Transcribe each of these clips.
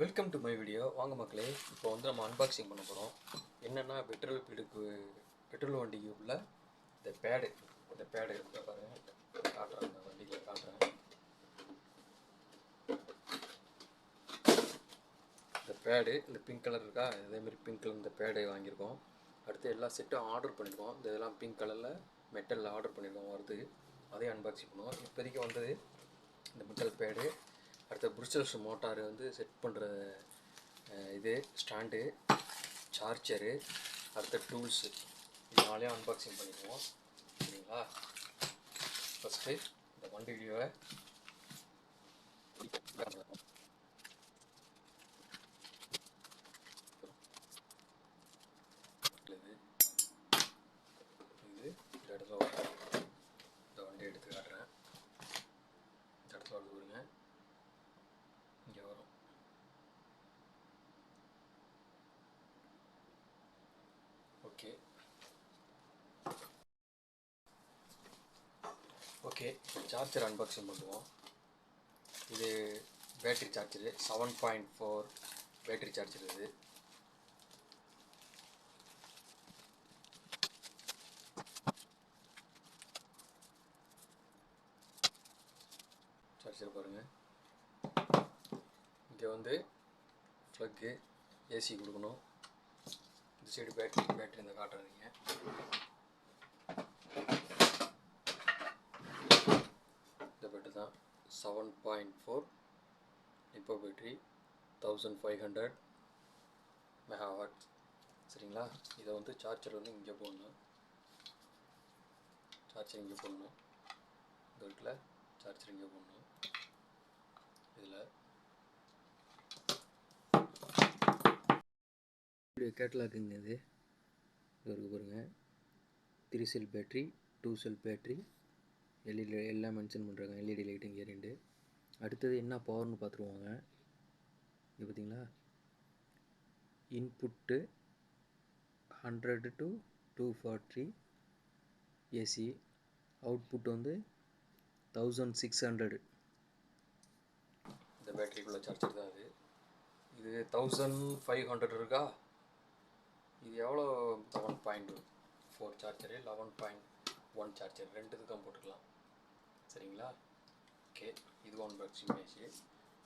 Welcome to my video வாங்க மக்களே இப்போ வந்து நம்ம அன்பாக்சிங் பண்ண போகிறோம் என்னென்னா பெட்ரோல் பீடுக்கு பெட்ரோல் வண்டிக்கு உள்ள இந்த பேடு இந்த பேடு இருக்க பாரு காட்டுறேன் இந்த வண்டியில் காட்டுறேன். இந்த பேடு இந்த பிங்க் கலர் இருக்கா? இதேமாரி பிங்க் கலர் இந்த பேடு வாங்கியிருக்கோம். அடுத்து எல்லா செட்டும் ஆர்டர் பண்ணியிருக்கோம். இந்த இதெல்லாம் பிங்க் கலரில் மெட்டலில் ஆர்டர் பண்ணியிருக்கோம். வருது. அதையும் அன்பாக்சிங் பண்ணுவோம். இப்போதைக்கு வந்தது இந்த மெட்டல் பேடு அடுத்த புருஷல்ஸ் மோட்டார் வந்து செட் பண்ணுற இது ஸ்டாண்டு சார்ஜரு அடுத்த டூல்ஸு இது நாளையும் அன்பாக்சிங் பண்ணிக்குவோம் சரிங்களா? ஃபஸ்ட்டு இந்த வண்டி வீடியோவை இது இது இந்த இடத்துல வரும் இந்த வண்டி எடுத்து காட்டுறேன் இந்த இடத்துல வருது பாருங்க இங்கே வரும் ஓகே ஓகே சார்ஜர் அன்பாக்சிங் பண்ணுவோம். இது battery charger seven point four battery charger இது. சார்ஜர் பாருங்கள் இங்கே வந்து ப்ளக்கு ஏசி கொடுக்கணும். இந்த சைடு பேட்டரி பேட்டரி இந்த காட்டுறீங்க. இந்த பெட்டு தான் seven point four Nippo battery thousand five hundred megawatt சரிங்களா? இதை வந்து சார்ஜர் வந்து இங்கே போடணும். சார்ஜர் இங்கே போடணும். இந்த வீட்டில் சார்ஜர் இங்கே போடணும். இதில். இப்படி கேட்லாக்குங்க இது. இது பாருங்கள் three cell battery two cell battery LED எல்லாம் மென்ஷன் பண்ணுறாங்க எல்இடி லைட் இங்கே ரெண்டு. அடுத்தது என்ன பவர்னு பார்த்துருவாங்க இது பார்த்தீங்களா input hundred to two forty AC output வந்து தௌசண்ட் சிக்ஸ் ஹண்ட்ரடு இந்த பேட்டரிக்குள்ளே சார்ஜர் தான் அது. இது தௌசண்ட் ஃபைவ் ஹண்ட்ரட் இருக்கா? இது எவ்வளோ eleven point four charger eleven point one charger ரெண்டுத்துக்கும் போட்டுக்கலாம். சரிங்களா? ஓகே இது ஒன் பாக்ஸிங் ஆச்சு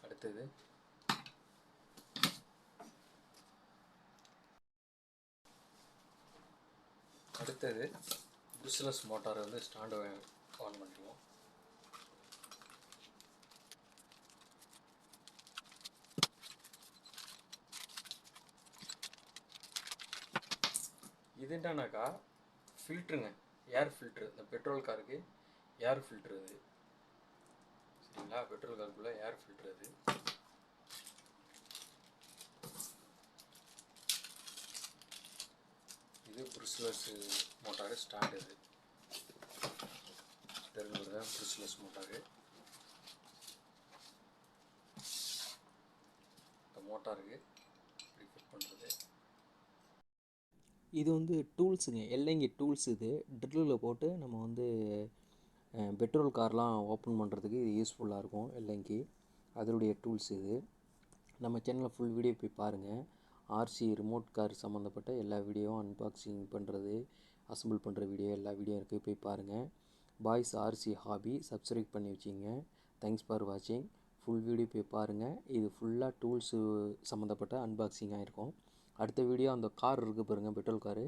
அடுத்தது. அடுத்தது பிஸ்னஸ் மோட்டார் வந்து ஸ்டாண்டு ஆன் பண்ணிடுவோம். இது என்னன்னாக்கா ஃபில்ட்ருங்க ஏர் ஃபில்ட்ரு இந்த பெட்ரோல் காருக்கு ஏர் ஃபில்ட்ரு அது. சரிங்களா? பெட்ரோல் காருக்குள்ளே ஏர் ஃபில்ட்ரு அது. இது புருஸ்லஸ் மோட்டாரு ஸ்டாண்ட் இது தெரிஞ்சது புருஸ்லஸ் மோட்டாரு. இந்த மோட்டாருக்கு இப்படி ஃபிட் பண்ணுறது இது வந்து டூல்ஸுங்க. எல்லைங்க டூல்ஸ் இது. ட்ரில்லில் போட்டு நம்ம வந்து பெட்ரோல் கார்லாம் ஓப்பன் பண்ணுறதுக்கு இது யூஸ்ஃபுல்லாக இருக்கும் எல்லைங்கி அதனுடைய டூல்ஸ் இது. நம்ம சேனலில் ஃபுல் வீடியோ போய் பாருங்கள் ஆர்சி ரிமோட் கார் சம்மந்தப்பட்ட எல்லா வீடியோவும் அன்பாக்சிங் பண்ணுறது அசம்பிள் பண்ணுற வீடியோ எல்லா வீடியோ இருக்குது போய் பாருங்கள் பாய்ஸ் ஆர்சி ஹாபி சப்ஸ்கிரைப் பண்ணி வச்சிங்க. தேங்க்ஸ் ஃபார் வாட்சிங் ஃபுல் வீடியோ போய் பாருங்கள் இது ஃபுல்லாக டூல்ஸு சம்மந்தப்பட்ட அன்பாக்சிங்காக இருக்கும். அடுத்த வீடியோ அந்த கார் இருக்குது பாருங்கள் பெட்ரோல் காரு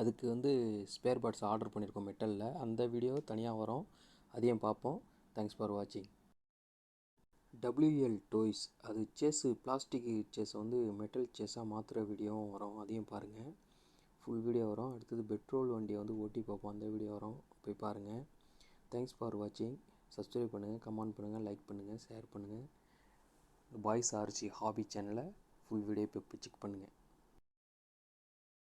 அதுக்கு வந்து ஸ்பேர் பார்ட்ஸ் ஆர்டர் பண்ணியிருக்கோம் மெட்டலில் அந்த வீடியோ தனியாக வரும். அதையும் பார்ப்போம். தேங்க்ஸ் ஃபார் வாட்சிங் டபிள்யூஎல் டோய்ஸ் அது செஸ்ஸு பிளாஸ்டிக் செஸ் வந்து மெட்டல் செஸ்ஸாக மாற்றுற வீடியோவும் வரும். அதையும் பாருங்கள் ஃபுல் வீடியோ வரும். அடுத்தது பெட்ரோல் வண்டியை வந்து ஓட்டி பார்ப்போம். அந்த வீடியோ வரும். போய் பாருங்கள் தேங்க்ஸ் ஃபார் வாட்சிங் சப்ஸ்கிரைப் பண்ணுங்கள் கமெண்ட் பண்ணுங்கள் லைக் பண்ணுங்கள் ஷேர் பண்ணுங்கள் பாய்ஸ் ஆர்சி ஹாபி சேனலை ஃபுல் வீடியோ போய் செக் பண்ணுங்கள்